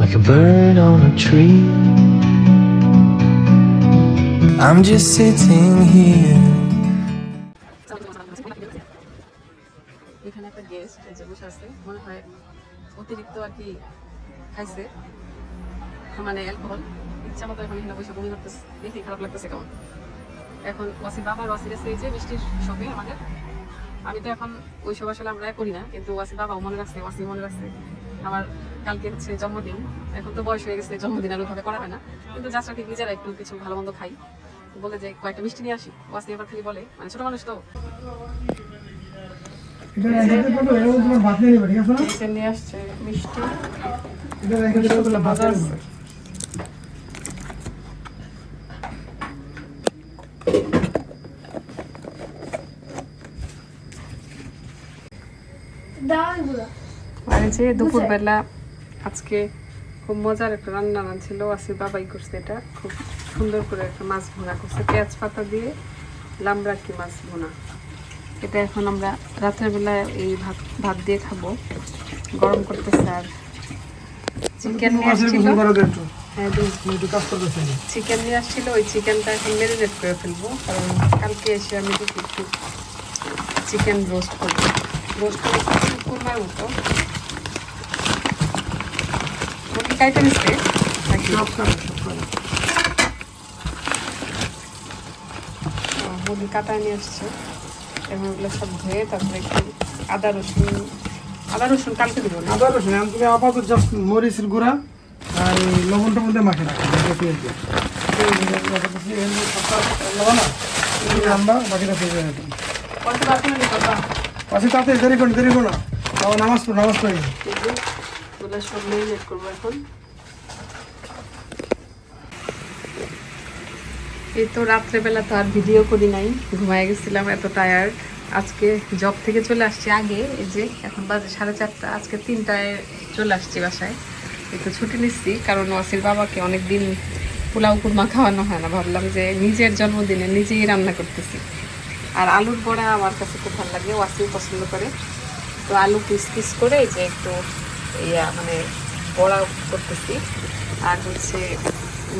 like a bird on a tree. I'm just sitting here. এখানে একটা guest যে বসে আছে, মনে হয় অতিরিক্ত আর কি খাইছে মানে অ্যালকোহল ইচ্ছা মতো এখন এখানে বসে বমি করতেছে দেখে খারাপ লাগতেছে কেমন। এখন ওয়াসির বাবার ওয়াসির আছে এই যে মিষ্টির শপে আমাদের। আমি তো এখন ওই সব আসলে আমরা করি না কিন্তু ওয়াসির বাবাও মনে রাখছে ওয়াসি মনে রাখছে। আমার কালকে হচ্ছে জন্মদিন এখন তো বয়স হয়ে গেছে জন্মদিন আর ওইভাবে করা হয় না। কিন্তু যাত্রা ঠিক নিজেরা একটু কিছু ভালো মন্দ খাই। বলে যে কয়েকটা মিষ্টি নিয়ে আসি। ওয়াসি এবার খালি বলে মানে ছোট মানুষ তো? এসে নিয়ে আসছে মিষ্টি এটা রেখে দিলে তোমার ভাত বাজার নিয়ে নেবে। আর এই যে দুপুরবেলা আজকে খুব মজার একটা রান্না ছিল আসি বাবাই করছে এটা। খুব সুন্দর করে একটা মাছ ভুনা করছে। পেঁয়াজ পাতা দিয়ে লামড়াকি মাছ ভুনা। এটা এখন আমরা রাতের বেলা এই ভাত ভাত দিয়ে খাব। গরম করতেছে আর চিকেন নিয়ে আসছিল। হ্যাঁ চিকেন নিয়ে আসছিল। ওই চিকেনটা এখন ম্যারিনেট করে ফেলব। কারণ কালকে এসে আমি একটু চিকেন রোস্ট করব। রোস্ট করে কুরমার মতো। কাইতে নিচ্ছে মুরগি কাটায় নিয়ে আসছে। এবং ওগুলো সব ধুয়ে তারপরে একটু আদা রসুন আদা রসুন কালকে দেবো আদা রসুন এখন তুমি আপাতত জাস্ট মরিচের গুঁড়া আর লবণটার মধ্যে মাখে রাখো আমরা বাকিটা নেই পাশে তাতে দেরি করুন দেরি করুন নামাজ পড়ো নামাজ পড়ি ওগুলো সব ম্যারিনেট করব এখন। এই তো রাত্রেবেলা তো আর ভিডিও করি নাই, ঘুমায় গেছিলাম, এত টায়ার্ড আজকে জব থেকে চলে আসছি আগে, এই যে এখন বাজে সাড়ে চারটা, আজকে তিনটায় চলে আসছি বাসায়। একটু ছুটি নিচ্ছি, কারণ ওয়াসির বাবাকে অনেক দিন পোলাও কুরমা খাওয়ানো হয় না, ভাবলাম যে নিজের জন্মদিনে নিজেই রান্না করতেছি। আর আলুর বড়া আমার কাছে খুব ভালো লাগে, ওয়াসিও পছন্দ করে। তো আলু পিস পিস করে যে একটু ইয়া মানে বড়া করতেছি। আর হচ্ছে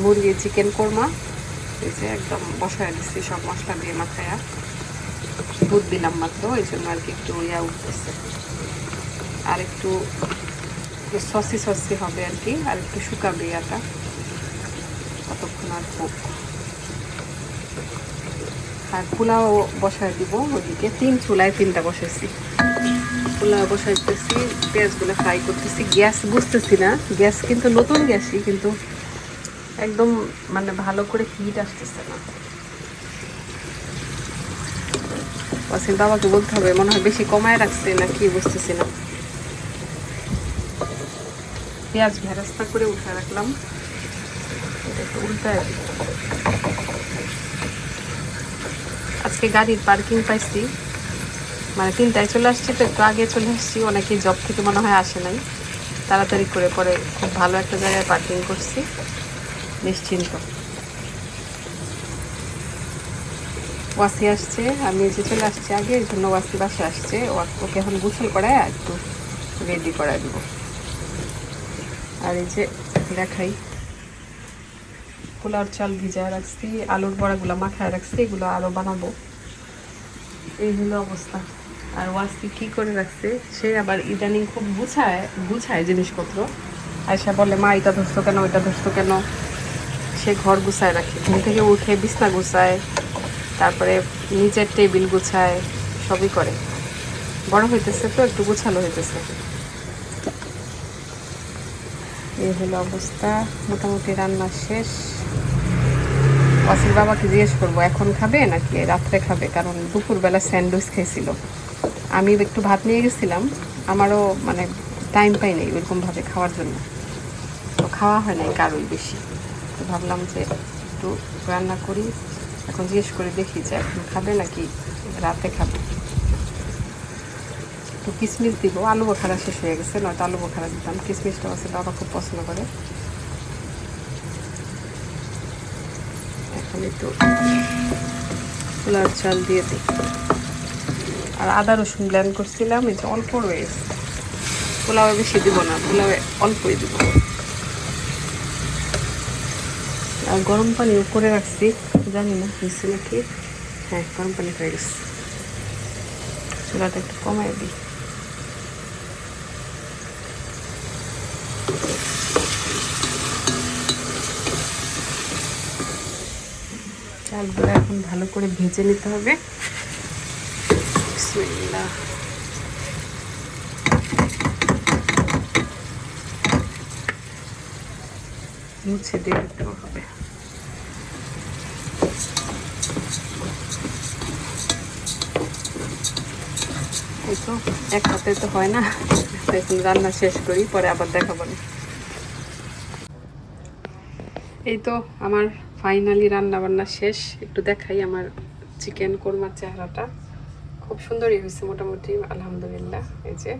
মুরগি চিকেন কোরমা, এই যে একদম বসায় দিচ্ছি সব মশলা দিয়ে মাখায়া। দুধ দিলাম মাত্র, এই জন্য আর কি একটু ইয়া উঠতেছে। আর একটু সসি সসি হবে আর কি, আর একটু শুকাবে ইয়াটা। ততক্ষণ আর হোক। আর পোলাও বসায় দিব ওদিকে। তিন চুলায় তিনটা বসাইছি। পোলাও বসাইতেছি পেঁয়াজগুলো ফ্রাই করতেছি। গ্যাস বুঝতেছি না, গ্যাস কিন্তু নতুন গ্যাসই, কিন্তু একদম মানে ভালো করে হিট আসতেছে না। ওয়াসিম বাবাকে বলতে হবে, মনে হয় বেশি কমায় রাখছে না কি বুঝতেছি না। পেঁয়াজ ভেরাস্তা করে উঠে রাখলাম। এটা উল্টায় আজকে গাড়ির পার্কিং পাইছি। মানে তিনটায় চলে আসছি, তো একটু আগে চলে আসছি অনেকেই জব থেকে মনে হয় আসে নাই। তাড়াতাড়ি করে পরে খুব ভালো একটা জায়গায় পার্কিং করছি। নিশ্চিন্ত। ওয়াসি আসছে, আমি এসে চলে আসছি আগে, এই জন্য ওয়াসি বাসে আসছে। ওকে এখন গোসল করায় একটু রেডি করায় দিব। আর এই যে দেখাই পোলার চাল ভিজায় রাখছি, আলুর বড়াগুলো মাখায় রাখছি, এগুলো আরও বানাবো। এই হলো অবস্থা। আর ওয়াসি কি করে রাখছে? সে আবার ইদানিং খুব গুছায় গুছায় জিনিসপত্র। আর সে বলে, মা, এটা ধরছো কেন? ওইটা ধরছো কেন? সে ঘর গুছায় রাখে। ঘুম থেকে উঠে বিছনা গুছায়, তারপরে নিচের টেবিল গুছায়, সবই করে। বড় হইতেছে তো, একটু গুছালো হইতেছে। এই হলো অবস্থা। মোটামুটি রান্না শেষ। ওয়াসির বাবাকে জিজ্ঞেস করব, এখন খাবে নাকি রাত্রে খাবে? কারণ দুপুরবেলা স্যান্ডউইচ খাইছিল। আমি একটু ভাত নিয়ে গেছিলাম, আমারও মানে টাইম পাই নাই ওইরকমভাবে খাওয়ার জন্য। তো খাওয়া হয় নাই কারোই বেশি। তো ভাবলাম যে একটু রান্না করি, এখন জিজ্ঞেস করে দেখি যে এখন খাবে নাকি রাতে খাবে। তো কিশমিশ দিব, আলু বোখারা শেষ হয়ে গেছে, নয়তো আলু বোখারা দিতাম। কিশমিশটা আছে, বাবা খুব পছন্দ করে। এখন একটু চাল দিয়ে দিই। আর আদা রসুন ব্ল্যান্ড করছিলাম, এই যে অল্প রয়েছে। পোলাওয়ে বেশি দিব না, পোলাওয়ে অল্পই দিব। আর গরম পানিও করে রাখছি, জানি না, হয়েছে নাকি? হ্যাঁ গরম পানি হয়ে গেছে। চুলাটা একটু কমাই দিই। চালগুলো এখন ভালো করে ভেজে নিতে হবে। বিসমিল্লাহ। মুছে দিয়ে দিতে হবে। এই তো, এক হাতে তো হয় না। এখন রান্না শেষ করি, পরে আবার দেখাবো। এই তো, আমার ফাইনালি রান্না বান্না শেষ। একটু দেখাই আমার চিকেন কোরমার চেহারাটা। খুব সুন্দরই হয়েছে মোটামুটি, আলহামদুলিল্লাহ। এই যে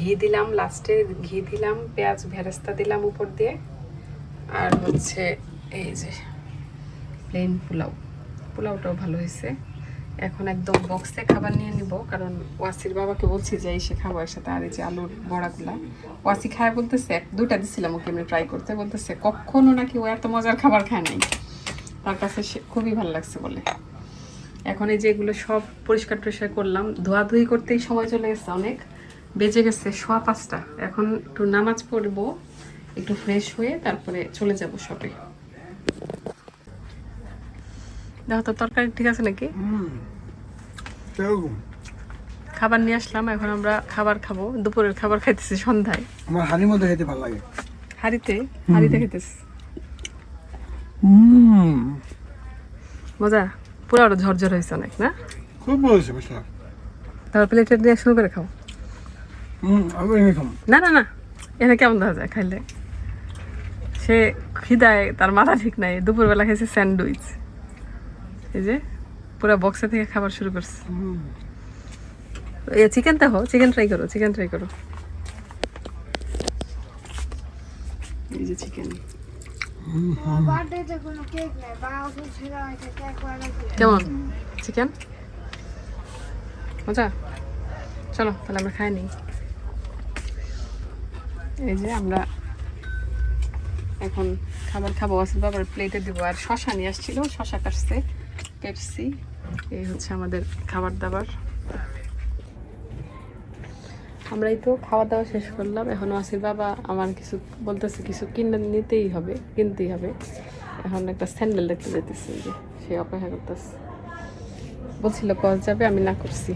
ঘি দিলাম লাস্টে, ঘি দিলাম, পেঁয়াজ ভেরেস্তা দিলাম উপর দিয়ে। আর হচ্ছে এই যে প্লেন পোলাও। পোলাওটাও ভালো হয়েছে। এখন একদম বক্সে খাবার নিয়ে নিব, কারণ ওয়াসির বাবাকে বলছি যে এসে খাব এর সাথে আর এই যে আলুর বড়াগুলা। ওয়াসি খায় বলতেছে এক দুটা দিছিলাম ওকে এমনি ট্রাই করতে, বলতেছে কখনো নাকি ও এত মজার খাবার খায় নাই। তার কাছে সে খুবই ভালো লাগছে বলে। এখন এই যে এগুলো সব পরিষ্কার টরিষ্কার করলাম ধোয়াধুয়ি করতেই সময় চলে গেছে অনেক। বেজে গেছে সোয়া পাঁচটা। এখন একটু নামাজ পড়ব একটু ফ্রেশ হয়ে তারপরে চলে যাব শপে দেখো তো তরকারি ঠিক আছে নাকি? হুম। খাবার নিয়ে আসলাম এখন আমরা খাবার খাব। দুপুরের খাবার খাইতেছি সন্ধ্যায়। আমার হানির মধ্যে খেতে ভালো লাগে। হাড়িতে? হাড়িতে খেতেছি মজা? পুরো আরও ঝরঝর হয়েছে অনেক না? খুব ভালো হয়েছে বুঝলা তারপর প্লেটে দিয়ে শুরু করে খাও না না না এখানে কেমন দেখা যায় খাইলে? সে খিদায় তার মাথা ঠিক নাই দুপুরবেলা খেয়েছে স্যান্ডউইচ। এই যে পুরো বক্সে থেকে খাবার শুরু করছে। এ চিকেন দেখো চিকেন ট্রাই করো চিকেন ট্রাই করো। এই যে চিকেন। কেমন? চিকেন মজা? চলো, তাহলে আমরা খাই নিই এই যে আমরা এখন খাবার খাব আসল বাবার প্লেটে দিব। আর শশা নিয়ে আসছিল, শশা কাটছে পেপসি এই হচ্ছে আমাদের খাবার দাবার। আমরাই তো খাওয়া দাওয়া শেষ করলাম। এখন আসির বাবা আমার কিছু বলতেছে, কিছু কিনে নিতেই হবে, কিনতেই হবে। এখন একটা স্যান্ডেল দেখতে যেতেছে যে সে অপেক্ষা করতেছে। বলছিল, কল যাবে, আমি না করছি।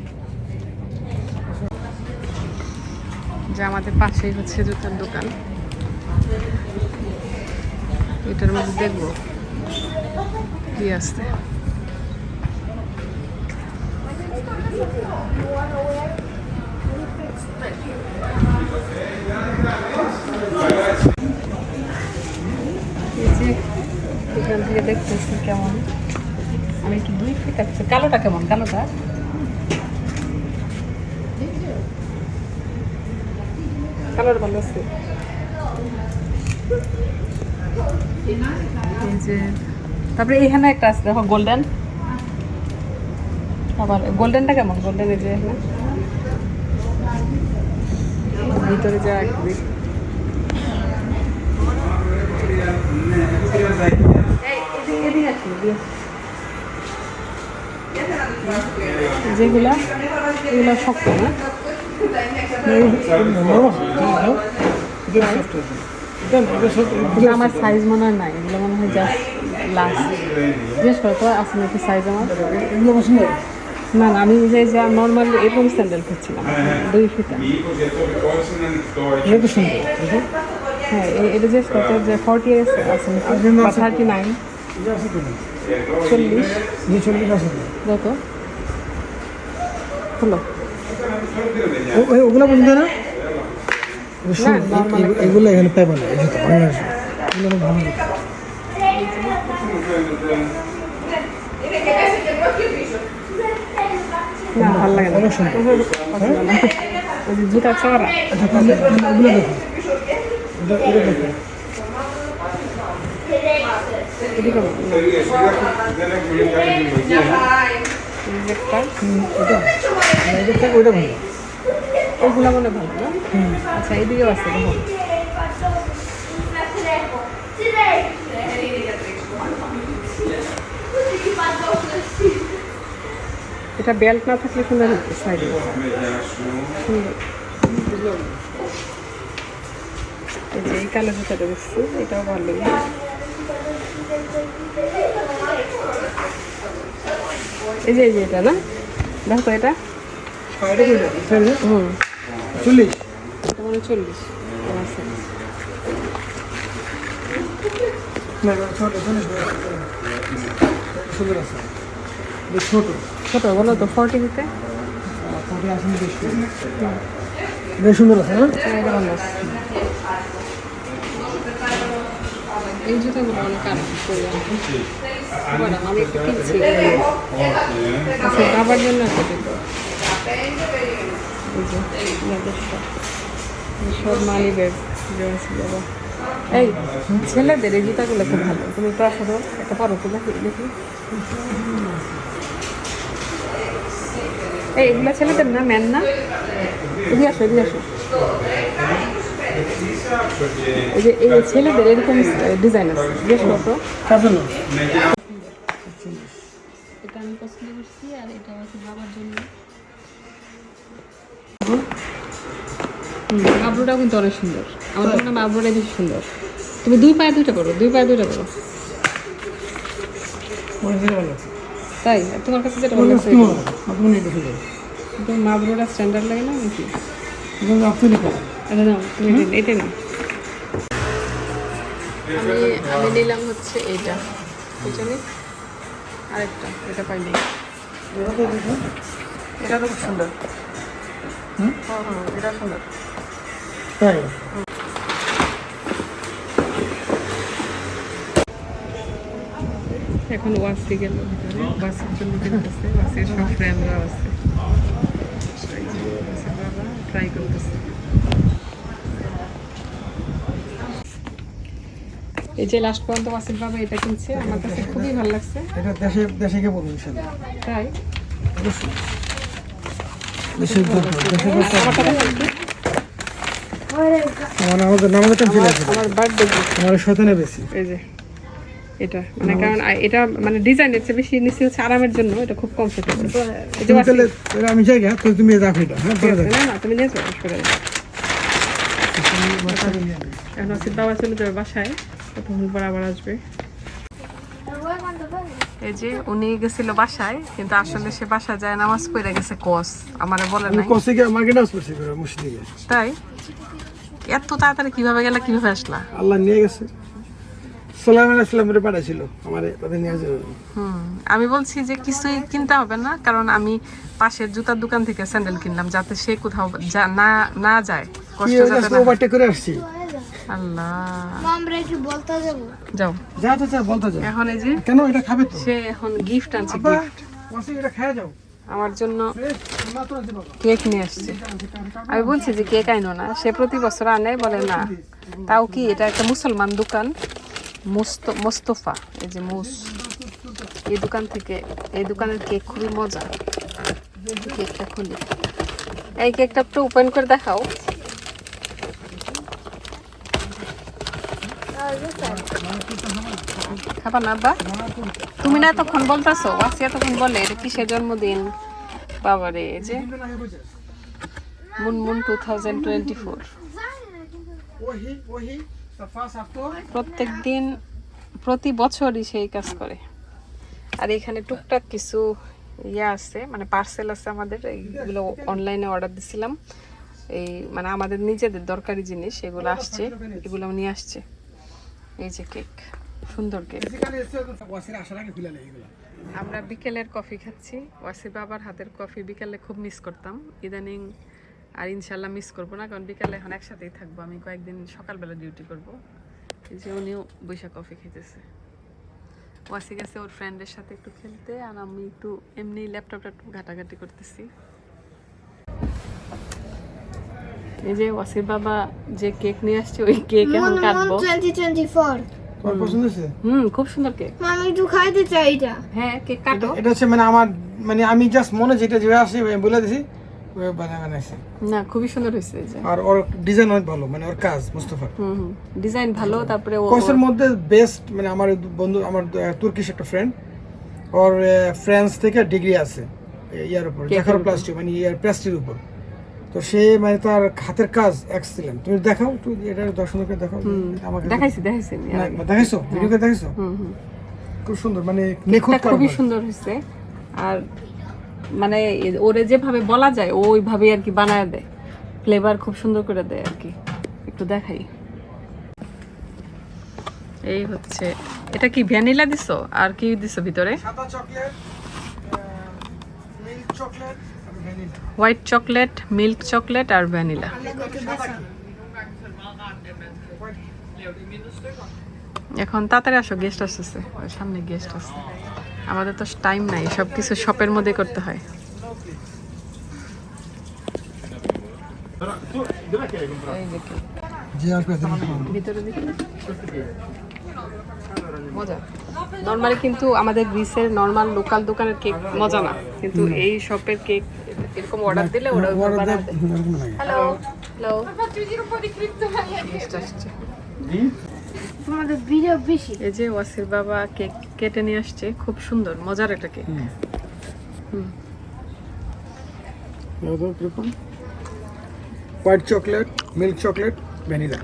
যে আমাদের পাশেই হচ্ছে জুতার দোকান। এটার মধ্যে দেখব কি আসতে এখান থেকে দেখতেছি কেমন। আমি একটু দুই ফিট আছে কালোটা কেমন? কালোটা? কালোর ভালো আছে। তারপরে এখানে একটা আছে, দেখো গোল্ডেন আবার গোল্ডেনটা কেমন? গোল্ডেন এই যে এখানে। ভিতরে যা একটু যেগুলা এগুলা শক্ত না? আমার সাইজ মনে হয় নাই এগুলো মনে হয় জাস্ট লাস্ট জিজ্ঞেস করো তো আছে নাকি সাইজ আমার? না না আমি যে যে নর্মাল এরকম স্যান্ডেল খুঁজছিলাম দুই ফিটা এটা সুন্দর হ্যাঁ এ- এটা যে কত যে ফর্টি আছে আছে থার্টি নাইন চল্লিশ। এই চল্লিশ আছে তো? যত হলো। ও- ওগুলো পছন্দ না? এগুলো। এখানে পাইবা না ভালো। না ভালো লাগে না। অনেক সুন্দর। ওই যে জুতা চড়া আচ্ছা ওগুলো দেখো এটা দেখো ওইগুলো মনে ভালো না? আচ্ছা এদিকেও আছে এটা বেল্ট না থাকলে সুন্দর সাইডে এই যে এই কালো জুতাটা দেখছি এটাও ভালো এই যে এই যে এটা না? দেখো এটা? হুম। চল্লিশ। মানে চল্লিশ। ছোট আছে। এটা ছোট। ছোট বলো তো ফর্টি দিতে? বেশ সুন্দর। আছে হ্যাঁ? ভালো। আছে এই জুতাগুলো অনেক আরাম করে বড় আমি একটু কিনছি আচ্ছা বাবার জন্য। এই সব। মানি ব্যাগ আছে বাবা। এই ছেলেদের এই জুতাগুলো খুব ভালো। তুমি একটু আসো একটা পরো তো দেখি দেখি। এই এগুলো ছেলেদের না ম্যান না? এদিকে আসো এদিকে আসো। এই যে এই ছেলেদের এরকম ডিজাইন আছে। বেশ কত এটা আমি পছন্দ করছি আর এটা আছে বাবার জন্য। আবরুটাও কিন্তু অনেক সুন্দর। আমার মনে হয় আবরুটাই বেশি সুন্দর। তুমি দুই পায়ে দুইটা করো দুই পায়ে দুইটা করো। তাই? তোমার কাছে যেটা ভালো লাগছে কি মনে হয় আপনার এটা সুন্দর স্ট্যান্ডার্ড লাগে না নাকি? এবং আপনি লিখো আচ্ছা নাও তুমি এটা- এটাই নাও। আমি আমি নিলাম হচ্ছে এটা। নি আরেকটা এটা পাইনি। এটা তো খুব সুন্দর। হুম? হ্যাঁ হ্যাঁ এটা সুন্দর। তাই? এখন ওয়াসি গেল ভিতরে। ওয়াসির জন্য কিনতেছে সব ফ্রেন্ডরাও আছে। ট্রাই করতেছে। এই যে লাস্ট পর্যন্ত ওয়াসির বাবা এটা কিনছে আমার কাছে খুবই ভালো লাগছে। এটা দেশে দেশে গিয়ে বলুন ইনশাল্লাহ। তাই? অবশ্যই। আমার আমাদের কাছে আমার বার্থডে আমার শয়তানে বেশি। এই যে। এটা মানে কারণ এটা মানে ডিজাইনের চেয়ে বেশি নিচে হচ্ছে আরামের জন্য এটা খুব কমফোর্টেবল আমি জায়গা তো তুমি দেখো এটা হ্যাঁ না না তুমি নিয়ে যাও এখন আসিফ বাবা চলে যাবে বাসায় তখন পর আবার আসবে। এই যে উনি গেছিল বাসায় কিন্তু আসলে সে বাসায় যায় নামাজ পড়ে গেছে কস আমারে বলে নাই। কসে গিয়ে আমাকে করছি করে তাই? এত তাড়াতাড়ি কীভাবে গেলে কীভাবে আসলা? আল্লাহ নিয়ে গেছে। সালাম আলাইসালামের পাঠাইছিল আমারে তাদের নিয়ে আমি বলছি যে কিছুই কিনতে হবে না কারণ আমি পাশের জুতার দোকান থেকে স্যান্ডেল কিনলাম যাতে সে কোথাও না না যায় কষ্ট যাতে না হয়। ওভারটেক করে আসছি। আল্লাহ। আমরা একটু বলতে যাব। যাও। যা তো চা বলতে যাও এখন এই যে কেন এটা খাবে তো? সে এখন গিফট আনছে গিফট এটা খেয়ে যাও। আমার জন্য কেক নিয়ে আসছে। আমি বলছি যে কেক আইনো না সে প্রতি বছর আনে বলে না। তাও কি এটা একটা মুসলমান দোকান? মোস্তফা, এই যে মুস এই দোকান থেকে এই দোকানের কেক খুবই মজা। কেকটা খুলি। এই কেকটা একটু ওপেন করে দেখাও। খাবা না বা তুমি না তখন বলতেছো, ওয়াসিয়া তখন বলে, এটা কিসের জন্মদিন? বাবারে, এই যে Munmun two thousand twenty four প্রত্যেক দিন প্রতি বছরই সেই কাজ করে। আর এখানে টুকটাক কিছু ইয়ে আছে মানে পার্সেল আছে আমাদের, এইগুলো অনলাইনে অর্ডার দিছিলাম। এই মানে আমাদের নিজেদের দরকারি জিনিস, এগুলো আসছে, এগুলো নিয়ে আসছে। এই যে কেক সুন্দর কেক আমরা বিকেলের কফি খাচ্ছি। ওয়াসি বাবার হাতের কফি বিকেলে খুব মিস করতাম। ইদানিং আর ইনশাল্লাহ মিস করব না কারণ বিকালে এখন একসাথেই থাকব। আমি কয়েকদিন সকালবেলা ডিউটি করব। এই যে উনিও বৈশাখ কফি খেতেছে ওয়াসি গেছে ওর ফ্রেন্ডের সাথে একটু খেলতে আর আমি একটু এমনি ল্যাপটপটা একটু ঘাটাঘাটি করতেছি। এই যে ওয়াসির বাবা যে কেক নিয়ে আসছে ওই কেক এখন কাটবো। হুম। খুব সুন্দর কেক আমি একটু খাইতে চাই এটা। হ্যাঁ কেক কাটো। এটা হচ্ছে মানে আমার মানে আমি জাস্ট মনে যেটা যেভাবে আসে বলে দিছি। বানায় বানাইছে। না খুবই সুন্দর হয়েছে যে। আর ওর ডিজাইন অনেক ভালো মানে ওর কাজ মুস্তফার। হুম ডিজাইন ভালো তারপরে কোর্সের মধ্যে বেস্ট মানে আমার বন্ধু আমার তুর্কিশ একটা ফ্রেন্ড ওর ফ্রান্স থেকে ডিগ্রি আছে ইয়ার উপর দেখার প্লাস্টিক মানে ইয়ার প্লাস্টিকের উপর। তো সে মানে তার হাতের কাজ এক্সিলেন্ট তুমি দেখাও একটু এটা দর্শককে দেখাও। আমাকে দেখাইছি দেখাইছি। দেখাইছো? ভিডিওকে দেখাইছো? হুম হুম। খুব সুন্দর মানে খুবই সুন্দর হয়েছে। আর মানে ওরে যেভাবে বলা যায় ও ওইভাবেই আর কি বানায় দেয়। ফ্লেভার খুব সুন্দর করে দেয় আর কি। একটু দেখাই। এই হচ্ছে এটা কি ভ্যানিলা দিছো? আর কি দিছো ভিতরে? সাদা chocolate milk chocolate vanilla. White chocolate milk chocolate আর ভ্যানিলা। এখন তাড়াতাড়ি আসো গেস্ট আসতেছে সামনে গেস্ট আসছে আমাদের তো টাইম নাই সব কিছু শপের মধ্যে করতে হয়। মজা। নর্মালি কিন্তু আমাদের গ্রিসের নর্মাল লোকাল দোকানের কেক মজা না। কিন্তু এই শপের কেক এরকম অর্ডার দিলে ওরা। হ্যালো হ্যালো তোমাদের ভিডিও বেশি। এই যে ওয়াসির বাবা কেক কেটে নিয়ে আসছে খুব সুন্দর মজার একটা কেক। কীরকম? White chocolate milk chocolate vanilla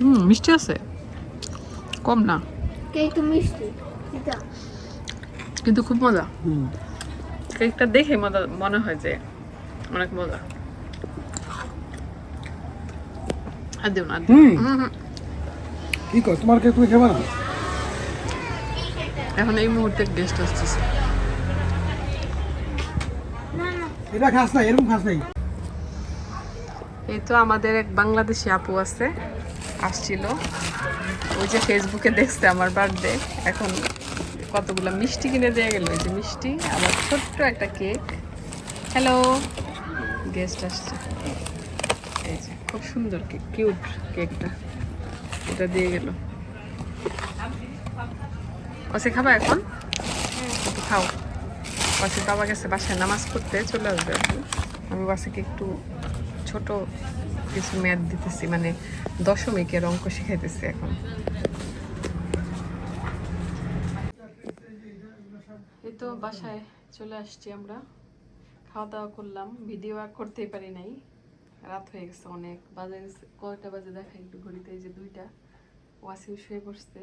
হুম মিষ্টি আছে। কম না। কেক তো মিষ্টি কিন্তু খুব মজা। হুম। কেকটা দেখে মজা মনে হয় যে অনেক মজা। আর না। কি কর তোমার কে তুমি খাবে না? এখন এই মুহূর্তে গেস্ট আসতেছে। এটা খাস না এরকম খাস নাই। এই তো আমাদের এক বাংলাদেশি আপু আছে আসছিল। ওই যে ফেসবুকে দেখছে আমার বার্থডে এখন কতগুলো মিষ্টি কিনে দিয়ে গেল যে মিষ্টি আবার ছোট্ট একটা কেক হ্যালো গেস্ট আসছে। খুব সুন্দর কিউট কেকটা এটা দিয়ে গেল। ওসে খাবা এখন? খাও। ওয়াসির বাবা গেছে বাসায়, নামাজ পড়তে চলে আসবে। আমি বাসাকে একটু ছোট কিছু ম্যাথ দিতেছি মানে দশমিকের অঙ্ক শিখাইতেছি এখন। এই তো বাসায় চলে আসছি আমরা। খাওয়া দাওয়া করলাম, ভিডিও আর করতেই পারি নাই। রাত হয়ে গেছে অনেক। বাজে গেছে, কয়টা বাজে দেখা একটু ঘড়িতে, এই যে দুইটা। ওয়াসিম শুয়ে পড়ছে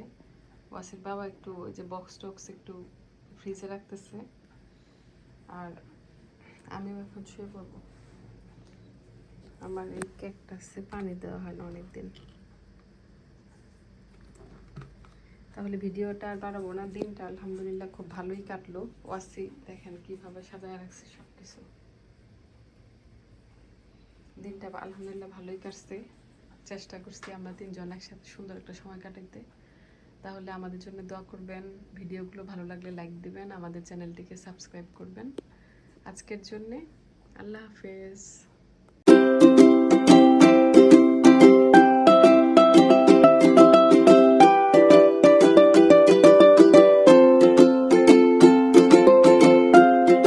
ওয়াসির বাবা একটু ওই যে বক্স টক্স একটু ফ্রিজে রাখতেছে। আর আমিও এখন শুয়ে পড়ব। আমার এই কেকটা হচ্ছে পানি দেওয়া হয় না অনেকদিন। তাহলে ভিডিওটা বাড়াবো না। দিনটা আলহামদুলিল্লাহ খুব ভালোই কাটলো। ওয়াসি, দেখেন কীভাবে সাজায় রাখছে সব কিছু দিনটা আলহামদুলিল্লাহ ভালোই কাটছে। চেষ্টা করছি আমরা তিনজন একসাথে সুন্দর একটা সময় কাটাইতে। তাহলে আমাদের জন্য দোয়া করবেন, ভিডিওগুলো ভালো লাগলে লাইক দিবেন, আমাদের চ্যানেলটিকে সাবস্ক্রাইব করবেন। আজকের জন্যে আল্লাহ হাফেজ।